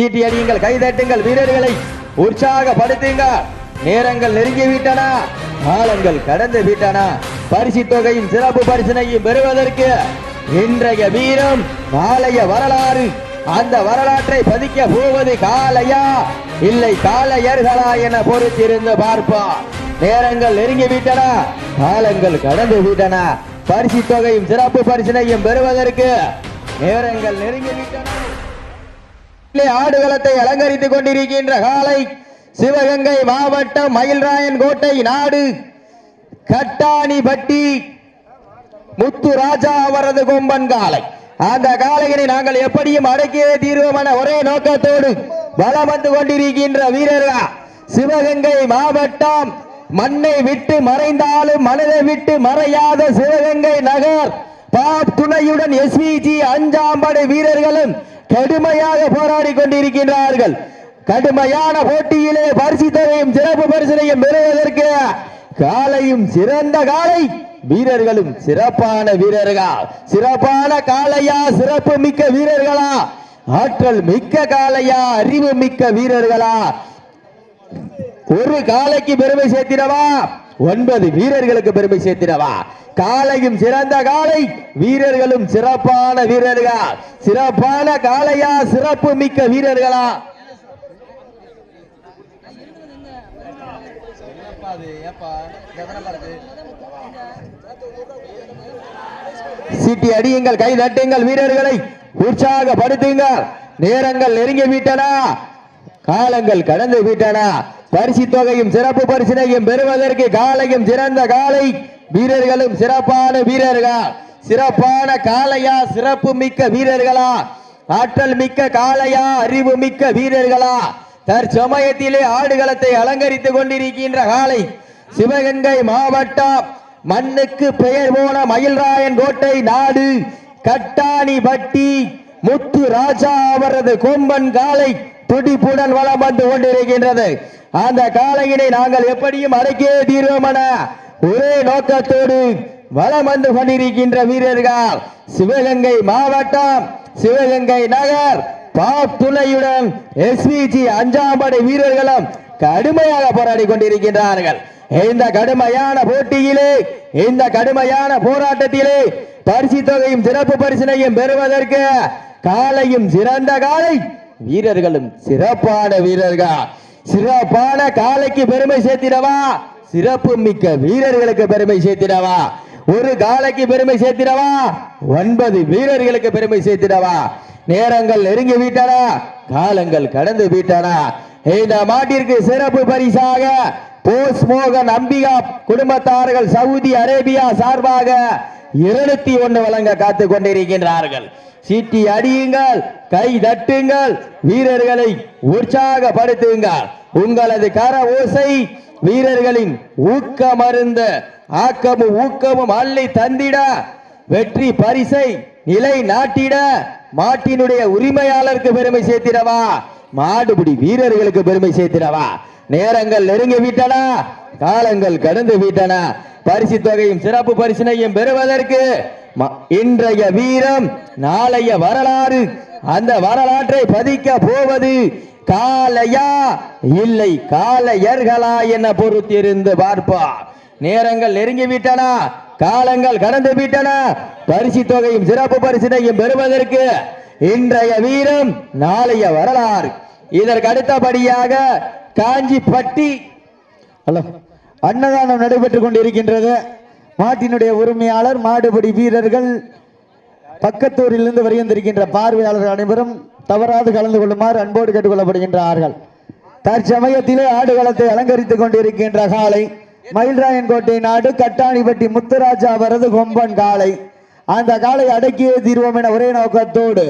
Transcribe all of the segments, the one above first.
சீட்டி அடியுங்கள் கைதட்டுங்கள் வீரர்களை உற்சாகப்படுத்துங்க. நேரங்கள் நெருங்கி விட்டன காலங்கள் கடந்து விட்டன. பரிசு தொகையும் சிறப்பு பரிசனையும் பெறுவதற்கு இன்றைய வீரம் நாளைய வரலாறு. அந்த வரலாற்றை பதிக்க போவது காளையா? இல்லை காளையர்களா என பொறுத்திருந்து பார்ப்போம். நேரங்கள் நெருங்கி விட்டன காலங்கள் கடந்து விட்டன. பரிசு தொகையும் சிறப்பு பரிசனையும் பெறுவதற்கு நேரங்கள் நெருங்கி விட்டன ஆடுகளத்தை அலங்கரித்துக் கொண்டிருக்கின்ற காலை சிவகங்கை மாவட்டம் மயில்ராயன் கோட்டை நாடு. கட்டாணிபட்டி முத்து ராஜா அவரது கொம்பன் காலை. அந்த காலையினை நாங்கள் எப்படியும் அடக்கியே தீர்வோம் என ஒரே நோக்கத்தோடு வலம் வந்து கொண்டிருக்கின்ற வீரர்கள் சிவகங்கை மாவட்டம் மண்ணை விட்டு மறைந்தாலும் மனதை விட்டு மறையாத சிவகங்கை நகர். பாப் துணையுடன் எஸ்விஜி அஞ்சாம்படை வீரர்களும் கடுமையாக போராடி கொண்டிருக்கின்றார்கள். கடுமையான போட்டியிலே பரிசு தொகையும் சிறப்பு பரிசனையும் பெறுவதற்கு காலையும் சிறந்த காலை வீரர்களும் சிறப்பான வீரர்களா? சிறப்பான காலையா? சிறப்பு மிக்க வீரர்களா? ஆற்றல் மிக்க காளையா அறிவு மிக்க வீரர்களா? ஒரு காலைக்கு பெருமை சேர்த்திடவா? ஒன்பது வீரர்களுக்கு பெருமை சேர்த்திடவா? காலையும் சிறந்த காலை வீரர்களும் சிறப்பான வீரர்களா? சிறப்பான காளையா? சிறப்பு மிக்க வீரர்களா? சீட்டி அடியுங்கள் கை தட்டுங்கள் வீரர்களை. உற்சாகப்படுத்துங்கள். நேரங்கள் நெருங்கி விட்டனா. காலங்கள் கடந்து விட்டனா. பரிசு தொகையும் சிறப்பு பரிசினையும் பெறுவதற்கு காலையும் சிறந்த காலை. வீரர்களும் சிறப்பான வீரர்கள்? சிறப்பான காளையா? சிறப்பு மிக்க வீரர்களா? ஆற்றல் மிக்க காளையா? அறிவு மிக்க வீரர்களா? தற்சமயத்திலே ஆடுகளத்தை அலங்கரித்துக் கொண்டிருக்கின்ற காலை சிவகங்கை மாவட்டம் மண்ணுக்கு பெயர் போன மயில்ராயன் கோட்டை நாடு கட்டாணி பட்டி முத்து ராஜா அவரது கொம்பன் காலை துடிப்புடன் வளம் வந்து கொண்டிருக்கின்றது. அந்த காளையினை நாங்கள் எப்படியும் அடக்கியே தீர்வோம் என ஒரே நோக்கத்தோடு வலம் வந்து கொண்டிருக்கின்ற வீரர்கள் சிவகங்கை மாவட்டம் சிவகங்கை நகர் துணையுடன் எஸ்பிஜி அஞ்சாம் படை வீரர்களும் கடுமையாக போராடி கொண்டிருக்கின்றார்கள். இந்த கடுமையான போட்டியிலே இந்த கடுமையான போராட்டத்திலே பரிசு தொகையும் சிறப்பு பரிசினையும் பெறுவதற்கு காலையும் சிறந்த காலை வீரர்களும் சிறப்பான வீரர்கள். சிறப்பான காலைக்கு பெருமை சேர்த்திடவா? சிறப்பு மிக்க வீரர்களுக்கு பெருமை சேர்த்திடவா? ஒரு காலைக்கு பெருமை சேர்த்திடவா? ஒன்பது வீரர்களுக்கு பெருமை சேர்த்திடவா? நேரங்கள் நெருங்கி விட்டனா காலங்கள் கடந்து விட்டனா. இந்த மாட்டிற்கு சிறப்பு பரிசாக போஸ் மோகன் அம்பிகா குடும்பத்தார்கள் சவுதி அரேபியா சார்பாக இருநூத்தி ஒன்று வழங்க காத்து கொண்டிருக்கின்றார்கள். சீட்டி அடியுங்கள் கை தட்டுங்கள் வீரர்களை உற்சாகப்படுத்துங்கள். உங்களது கர ஓசை வீரர்களின் ஊக்கமருந்த ஆக்கமும் ஊக்கமும் அள்ளி தந்திட வெற்றி பரிசை நிலை நாட்டிட மாட்டினுடைய உரிமையாளருக்கு பெருமை சேர்த்திடவா? மாடுபிடி வீரர்களுக்கு பெருமை சேர்த்திடவா? நேரங்கள் நெருங்கி விட்டன காலங்கள் கடந்து விட்டன. பரிசு தொகையும் சிறப்பு பரிசினையும் பெறுவதற்கு ம- இன்றைய வீரம் நாளைய வரலாறு அந்த வரலாற்றை பதிக்க போவது காலையா இல்லை காலையர்களா என பொறுத்திருந்து பார்ப்போம். நேரங்கள் நெருங்கி விட்டன காலங்கள் கடந்து விட்டன. பரிசு தொகையும் சிறப்பு பரிசினையும் பெறுவதற்கு இன்றைய வீரம் நாளைய வரலாறு. இதற்கு அடுத்தபடியாக காஞ்சிப்பட்டி ஹலோ. அன்னதானம் நடைபெற்றுக் கொண்டிருக்கின்றது. மாட்டினுடைய உரிமையாளர் மாடுபடி வீரர்கள் பக்கத்தூரிலிருந்து வருகின்றிருக்கின்ற பார்வையாளர்கள் அனைவரும் தவறாது கலந்து கொள்ளுமாறு அன்போடு கேட்டுக்கொள்ளப்படுகின்றார்கள். தற்சமயத்திலே ஆடுகளத்தை அலங்கரித்துக் கொண்டிருக்கின்ற காலை மயில்ராயன் கோட்டை நாடு கட்டாணிப்பட்டி முத்துராஜா அவரது கொம்பன் காலை. அந்த காலை அடக்கியே தீர்வோம் என ஒரே நோக்கத்தோடு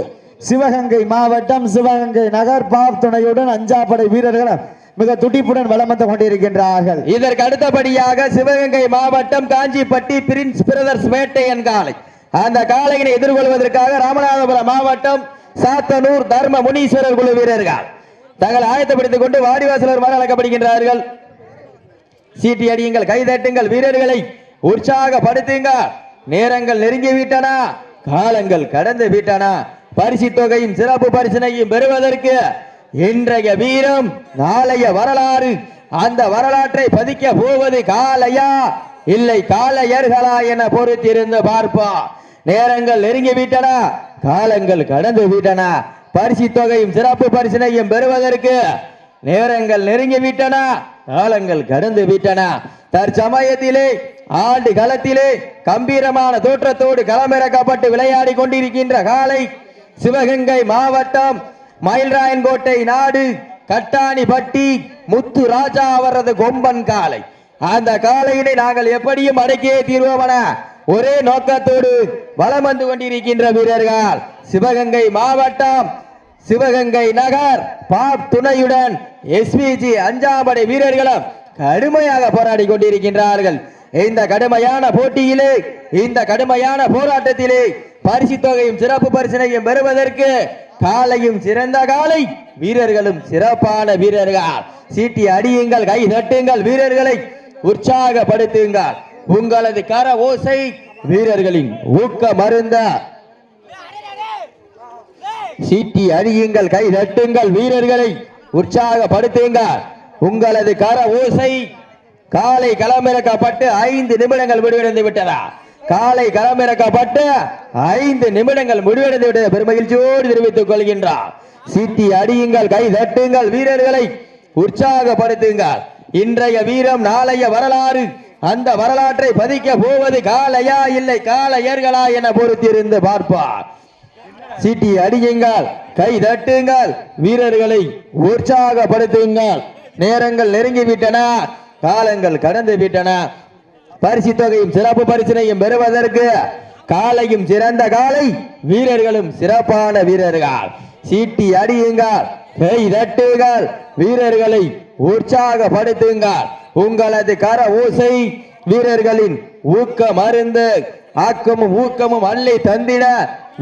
சிவகங்கை மாவட்டம் சிவகங்கை நகர் பாப் துணையுடன் அஞ்சாப்படை வீரர்கள் மிக துடிப்புடன் வளம் வந்து கொண்டிருக்கின்றார்கள். இதற்கு அடுத்தபடியாக சிவகங்கை மாவட்டம் காஞ்சிப்பட்டி பிரின்ஸ் பிரதர்ஸ் வேட்டையன் காலை. அந்த காளையினை எதிர்கொள்வதற்காக ராமநாதபுரம் மாவட்டம் சாத்தனூர் தர்ம முனீஸ்வரர் குழு வீரர்கள். தங்கள் ஆயத்தப்படுத்திக் கொண்டு வாடிவாசலர் மாற அழைக்கப்படுகின்றார்கள் சீட்டி அடியுங்கள் கைதட்டுங்கள் வீரர்களை உற்சாகப்படுத்துங்கள் நேரங்கள் நெருங்கி விட்டன காலங்கள் கடந்து விட்டன. பரிசு தொகையும் சிறப்பு பரிசினையும் பெறுவதற்கு இன்றைய வீரம் நாளைய வரலாறு. அந்த வரலாற்றை பதிக்க போவது காளையா? இல்லை காளையர்களா என பொறுத்திருந்து பார்ப்பா. நேரங்கள் நெருங்கி விட்டன காலங்கள் கடந்து விட்டன பரிசு தொகையும் சிறப்பு பரிசினையும் பெறுவதற்கு நேரங்கள் நெருங்கி விட்டன காலங்கள் கடந்து விட்டன தற்சமயத்திலே ஆண்டு களத்திலே கம்பீரமான தோற்றத்தோடு களமிறக்கப்பட்டு விளையாடி கொண்டிருக்கின்ற காலை சிவகங்கை மாவட்டம் மயில்ராயன்கோட்டை நாடு கட்டாணிப்பட்டி முத்து ராஜா அவரது கொம்பன் காலை அந்த காலையினை நாங்கள் எப்படியும் அடக்கியே தீர்வோமன ஒரே நோக்கத்தோடு வலம் வந்து கொண்டிருக்கின்ற வீரர்கள். சிவகங்கை மாவட்டம் சிவகங்கை நகர் பாப் துணையுடன் எஸ்பிஜி அஞ்சாம்படை வீரர்களும் கடுமையாக போராடி கொண்டிருக்கின்றார்கள். இந்த கடுமையான போட்டியிலே இந்த கடுமையான போராட்டத்திலே பரிசு தொகையும் சிறப்பு பரிசினையும் பெறுவதற்கு காலையும் சிறந்த காலை வீரர்களும் சிறப்பான வீரர்கள். சீட்டி அடியுங்கள் கை தட்டுங்கள் வீரர்களை. உற்சாகப்படுத்துங்கள். உங்களது கர ஓசை வீரர்களின் ஊக்க மருந்த. சீட்டி அடியுங்கள் கை தட்டுங்கள் வீரர்களை. உற்சாகப்படுத்துங்கள். உங்களது கர ஓசை. காலை களமிறக்கப்பட்டு ஐந்து நிமிடங்கள் முடிவடைந்து விட்டதா? காலை களமிறக்கப்பட்டு ஐந்து நிமிடங்கள் முடிவடைந்து விட்டத பெருமகிழ்ச்சியோடு தெரிவித்துக் கொள்கின்றார். சீட்டி அடியுங்கள் கை தட்டுங்கள் வீரர்களை உற்சாகப்படுத்துங்கள். இன்றைய வீரம் நாளைய வரலாறு. அந்த வரலாற்றை பதிக்க போவது காலையா இல்லை காலையர்களா என பொறுத்திருந்து பார்ப்பார். சீட்டி அடியுங்கள் கை தட்டுங்கள் வீரர்களை உற்சாகப்படுத்துங்கள். நேரங்கள் நெருங்கி விட்டன காலங்கள் கடந்து விட்டன பரிசு தொகையும் சிறப்பு பரிசினையும் பெறுவதற்கு காலையும் சிறந்த காலை வீரர்களும் சிறப்பான வீரர்கள். சீட்டி அடியுங்கள் கை தட்டுங்கள் வீரர்களை உற்சாகப்படுத்துங்கள். உங்களது கர ஓசை வீரர்களின் ஊக்க மருந்து ஆக்கமும் ஊக்கமும் அள்ளி தந்திட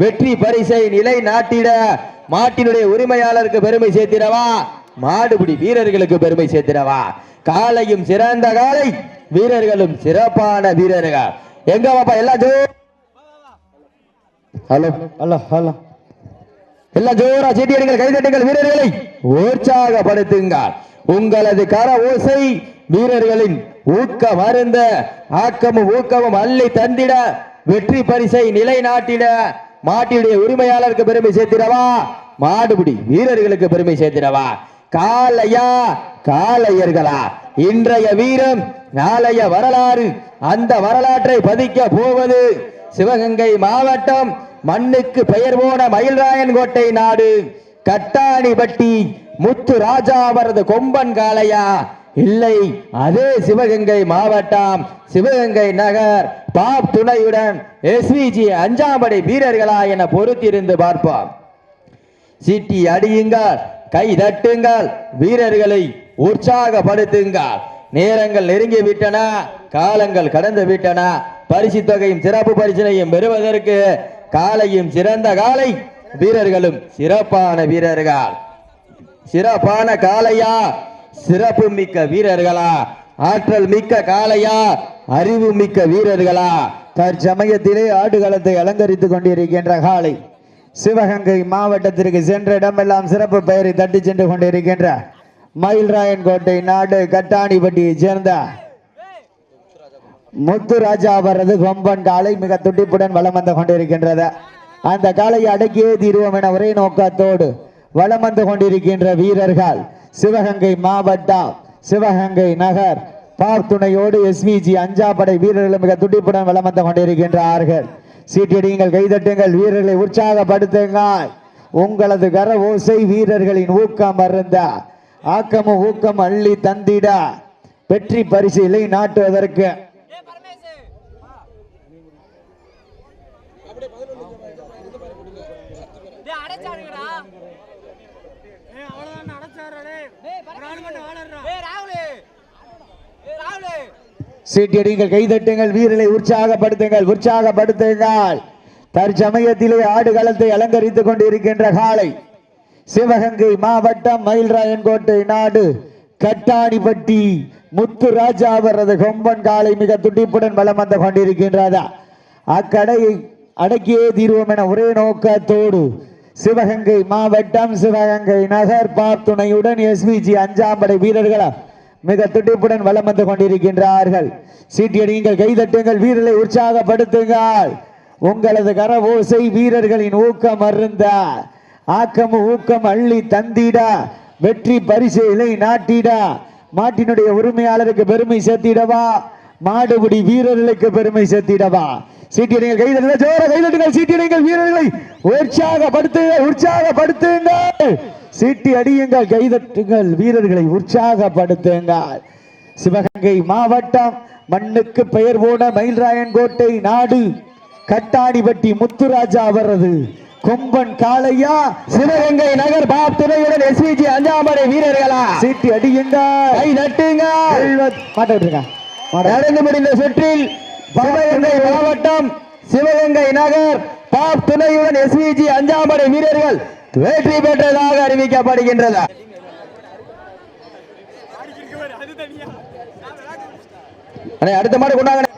வெற்றி பரிசை நிலை நாட்டிட. மாட்டினுடைய உரிமையாளருக்கு பெருமை சேர்த்திடவா? மாடுபிடி வீரர்களுக்கு பெருமை சேர்த்திடவா? காலையும் சிறந்த காலை வீரர்களும் சிறப்பான வீரர்கள். எங்க பாப்பா எல்லாம் ஜோ ஹலோ. Hello hello. எல்லாம் ஜோரா சீட்டியடிகள் கைதட்டுங்கள் வீரர்களை. உற்சாகப்படுத்துங்கள். உங்களது கர ஓசை வீரர்களின் ஊக்க மருந்த ஆக்கமும் ஊக்கமும் அள்ளி தந்திட வெற்றி பரிசை நிலைநாட்டிட மாட்டினுடைய உரிமையாளருக்கு பெருமை சேர்த்திடவா? மாடுபிடி வீரர்களுக்கு பெருமை சேர்த்திடவா? காலையா காளையர்களா? இன்றைய வீரம் நாளைய வரலாறு அந்த வரலாற்றை பதிக்க போவது சிவகங்கை மாவட்டம் மண்ணுக்கு பெயர் போன மயில்ராயன் கோட்டை நாடு. கட்டாணிபட்டி முத்து ராஜா அவரது கொம்பன் காளையா? இல்லை அதே சிவகங்கை மாவட்டம் சிவகங்கை நகர். பாப் துணையுடன் எஸ்விஜி அஞ்சாம்படை வீரர்களா என பொறுத்திருந்து பார்ப்போம். சீட்டி அடியுங்கள் கை தட்டுங்கள் வீரர்களை உற்சாகப்படுத்துங்கள். நேரங்கள் நெருங்கி விட்டன காலங்கள் கடந்து விட்டன. பரிசு தொகையும் சிறப்பு பரிசினையும் பெறுவதற்கு காலையும் சிறந்த காலை வீரர்களும் சிறப்பான வீரர்கள். சிறப்பான காலையா? சிறப்பு மிக்க வீரர்களா? ஆற்றல் மிக்க காலையா? அறிவு மிக்க வீரர்களா? தற்சமயத்திலே ஆடுகளத்தை அலங்கரித்துக் கொண்டிருக்கின்ற காலை. சிவகங்கை மாவட்டத்திற்கு சென்ற இடமெல்லாம் சிறப்பு பெயரை தட்டி சென்று கொண்டிருக்கின்ற மயில்ராயன் கோட்டை நாடு கட்டாணிப்பட்டியை சேர்ந்த முத்துராஜா அவரது கொம்பன் காலை மிக துடிப்புடன் வளம் வந்து கொண்டிருக்கின்றது. அந்த காலையை அடக்கியே தீர்வோம் என ஒரே நோக்கத்தோடு வளம் வந்து கொண்டிருக்கின்ற வீரர்கள் சிவகங்கை மாவட்டம் சிவகங்கை நகர் பாப் துணையோடு எஸ்விஜி அஞ்சாப்படை வீரர்கள் மிக துடிப்புடன் வளம் வந்து கொண்டிருக்கின்றார்கள். சீட்டடியுங்கள் கைதட்டுங்கள் வீரர்களை உற்சாகப்படுத்துங்கள். உங்களது கர ஓசை வீரர்களின் ஊக்கம் அருந்தார் ஆக்கமும் ஊக்கம் அள்ளி தந்திட. வெற்றி பரிசு இலை நாட்டுவதற்கு. சீட்டடியுங்கள் கைதட்டுங்கள் வீரர்களை உற்சாகப்படுத்துங்கள் உற்சாகப்படுத்துங்கள். தற்சமயத்திலே ஆடுகளத்தை அலங்கரித்துக் கொண்டிருக்கின்ற காலை சிவகங்கை மாவட்டம் மயில்ராயன்கோட்டை நாடு கட்டாணிப்பட்டி முத்துராஜா அவரது கொம்பன் காலை மிக துடிப்புடன் வலம் வந்து கொண்டிருக்கின்றதா? அக்கடையை அடக்கியே தீர்வோம் என ஒரே நோக்கத்தோடு சிவகங்கை மாவட்டம் சிவகங்கை நகர் பார்த்துணையுடன் எஸ்விஜி அஞ்சாம் படை வீரர்களா மிக துடிப்புடன் வலம் வந்து கொண்டிருக்கின்றார்கள். சீட்டியடியுங்கள் கைதட்டுங்கள் வீரர்களை உற்சாகப்படுத்துங்கள். உங்களது கர ஓசை வீரர்களின் ஊக்கம் அருந்தார் ஆக்கம் ஊக்கம் அள்ளி தந்திடா. வெற்றி பரிசு இலை நாட்டிடா. மாட்டினுடைய உரிமையாளருக்கு பெருமை சேர்த்திடவா. மாடுபிடி வீரர்களுக்கு பெருமை சேர்த்திடவா. சீட்டியடைகள் கைதட்டுங்கள் ஜோர கைதட்டுங்கள் சீட்டியடைகள் வீரர்களை உற்சாகப்படுத்துங்க உற்சாகப்படுத்துங்கள். சீட்டி அடியுங்கள் கைதட்டுங்கள். வீரர்களை உற்சாகப்படுத்துங்கள். சிவகங்கை மாவட்டம் மண்ணுக்கு பெயர் போன மயில்ராயன் கோட்டை நாடு. கட்டாணிப்பட்டி முத்துராஜா அவரது கொம்பன் காளையா சிவகங்கை நகர் பாப் துறையுடன் எஸ்பிஜி அஞ்சாம் படை வீரர்களா? சீட்டி அடியுங்கள் கை விட்டுருங்க. நடந்து முடிந்த சுற்றில் சிவகங்கை மாவட்டம் சிவகங்கை நகர் பாப் துணையுடன் எஸ்விஜி அஞ்சாம் படை வீரர்கள் வெற்றி பெற்றதாக அறிவிக்கப்படுகின்றது அடுத்த மாடு கொண்டாங்க.